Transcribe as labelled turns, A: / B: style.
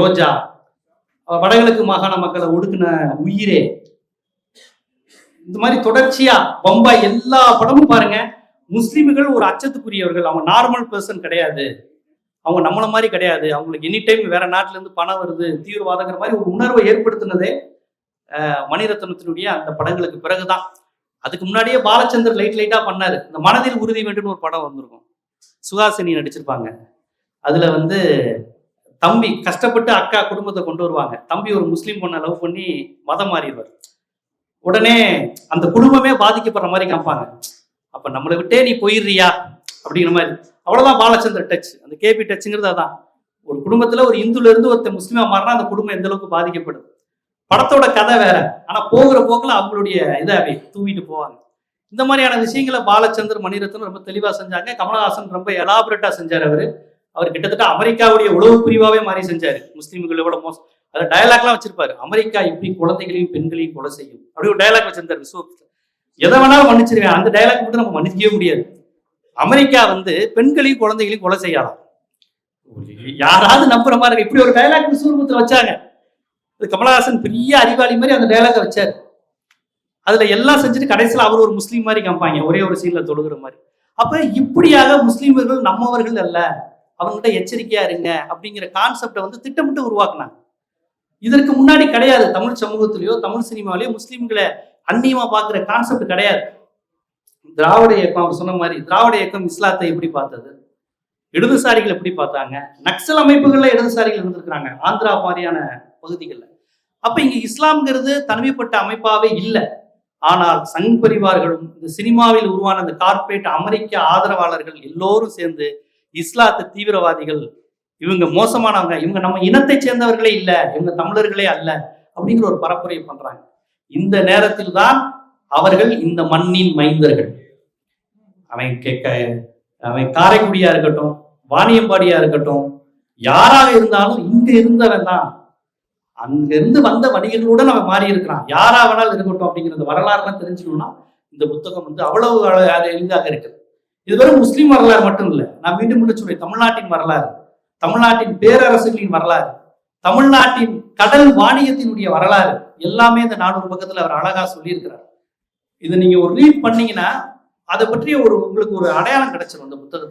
A: ரோஜா வடகிழக்கு மாகாண மக்களை ஒடுக்கின உயிரே. இந்த மாதிரி தொடர்ச்சியா பம்பாய் எல்லா படமும் பாருங்க. முஸ்லீம்கள் ஒரு அச்சத்துக்குரியவர்கள். அவங்க நார்மல் பர்சன் கிடையாது. அவங்க நம்மள மாதிரி கிடையாது. அவங்களுக்கு எனி டைம் வேற நாட்டுல இருந்து பணம் வருது தீவிரவாதங்கிற மாதிரி ஒரு உணர்வை ஏற்படுத்தினதே மணிரத்னத்தினுடைய அந்த படங்களுக்கு பிறகுதான். அதுக்கு முன்னாடியே பாலச்சந்தர் லைட் லைட்டா பண்ணாரு. இந்த மனதில் உறுதி வேண்டும்னு ஒரு படம் வந்திருக்கும். சுஹாசினி நடிச்சிருப்பாங்க. அதுல வந்து தம்பி கஷ்டப்பட்டு அக்கா குடும்பத்தை கொண்டு வருவாங்க. தம்பி ஒரு முஸ்லீம் பொண்ணை லவ் பண்ணி மதம் மாறிடுவார். உடனே அந்த குடும்பமே பாதிக்கப்படுற மாதிரி காமிப்பாங்க. அப்ப நம்மளை விட்டே நீ போயிடுறியா? அப்படிங்கிற மாதிரி. அவ்வளவுதான் பாலச்சந்தர் டச் அந்த கேபி டச்சுங்கிறது அதான். ஒரு குடும்பத்துல ஒரு இந்துல இருந்து ஒருத்தர் முஸ்லீமா மாறினா அந்த குடும்பம் எந்த அளவுக்கு பாதிக்கப்படுது படத்தோட கதை வேற. ஆனா போகிற போக்குல அவங்களுடைய இதை தூவிட்டு போவாங்க. இந்த மாதிரியான விஷயங்களை பாலச்சந்தர் மணிரத்னம் ரொம்ப தெளிவா செஞ்சாங்க. கமலஹாசன் ரொம்ப எலாபரேட்டா செஞ்சார் அவரு. அவர் கிட்டத்தட்ட அமெரிக்காவுடைய உளவு பிரிவாவே மாறி செஞ்சாரு. முஸ்லீம்களை விட மோசம் அதை டயலாக்லாம் வச்சிருப்பாரு. அமெரிக்கா இப்படி குழந்தைகளையும் பெண்களையும் கொலை செய்யும். அப்படி ஒரு டயலாக் வச்சிருந்தாரு விசுவத்துல எதை வேணாலும் மன்னிச்சிருவேன். அந்த டயலாக் மட்டும் நம்ம மன்னிக்கவே முடியாது. அமெரிக்கா வந்து பெண்களையும் குழந்தைகளையும் கொலை செய்யலாம். யாராவது நம்புற மாதிரி இப்படி ஒரு டயலாக் விஸ்வரூபத்துல வச்சாங்க. கமலஹாசன் பெரிய அறிவாளி மாதிரி அந்த டயலாக வச்சாரு. அதுல எல்லாம் செஞ்சுட்டு கடைசியில அவர் ஒரு முஸ்லீம் மாதிரி காமிப்பாங்க. ஒரே ஒரு சீன்ல தொழுகிற மாதிரி. அப்ப இப்படியாக முஸ்லீம்கள் நம்மவர்கள் அல்ல. அவங்கள்ட்ட எச்சரிக்கையா இருங்க அப்படிங்கிற கான்செப்டை வந்து திட்டமிட்டு உருவாக்குனாங்க. இதற்கு முன்னாடி கிடையாது. தமிழ் சமூகத்திலேயோ தமிழ் சினிமாவிலயோ முஸ்லீம்களை அந்நியமா பார்க்குற கான்செப்ட் கிடையாது. திராவிட இயக்கம் அவர் சொன்ன மாதிரி திராவிட இயக்கம் இஸ்லாத்தை எப்படி பார்த்தது? இடதுசாரிகள் எப்படி பார்த்தாங்க? நக்சல் அமைப்புகள்ல இடதுசாரிகள் இருந்திருக்கிறாங்க. ஆந்திரா மாதிரியான பகுதிகளில். அப்ப இங்க இஸ்லாம்ங்கிறது தனிமைப்பட்ட அமைப்பாவே இல்லை. ஆனால் சங் பரிவார்களும் இந்த சினிமாவில் உருவான இந்த கார்ப்பரேட் அமெரிக்க ஆதரவாளர்கள் எல்லோரும் சேர்ந்து இஸ்லாத்து தீவிரவாதிகள் இவங்க மோசமானவங்க இவங்க நம்ம இனத்தை சேர்ந்தவர்களே இல்லை இவங்க தமிழர்களே அல்ல அப்படிங்கிற ஒரு பரப்புரையை பண்றாங்க. இந்த நேரத்தில் தான் அவர்கள் இந்த மண்ணின் மைந்தர்கள். அவன் கேட்க அவன் காரைக்குடியா இருக்கட்டும் வாணியம்பாடியா இருக்கட்டும் யாராக இருந்தாலும் இங்க இருந்தவன் தான். அங்கிருந்து வந்த வணிகர்களுடன் அவன் மாறி இருக்கிறான். யாரா வேணாலும் இருக்கட்டும் அப்படிங்கிறது வரலாறுலாம் தெரிஞ்சுக்கணும்னா இந்த புத்தகம் வந்து அவ்வளவு எளிதாக இருக்குது. இது வெறும் முஸ்லீம் வரலாறு மட்டும் இல்லை நான் மீண்டும் மீண்டும் சொல்றேன். தமிழ்நாட்டின் வரலாறு தமிழ்நாட்டின் பேரரசுகளின் வரலாறு தமிழ்நாட்டின் கடல் வாணியத்தினுடைய வரலாறு எல்லாமே இந்த நானூறு பக்கத்துல அவர் அழகா சொல்லியிருக்கிறார். இதை நீங்க ஒரு ரீட் பண்ணீங்கன்னா அதை பற்றிய ஒரு உங்களுக்கு ஒரு அடையாளம் கிடைச்சிடும் இந்த புத்தகத்துல.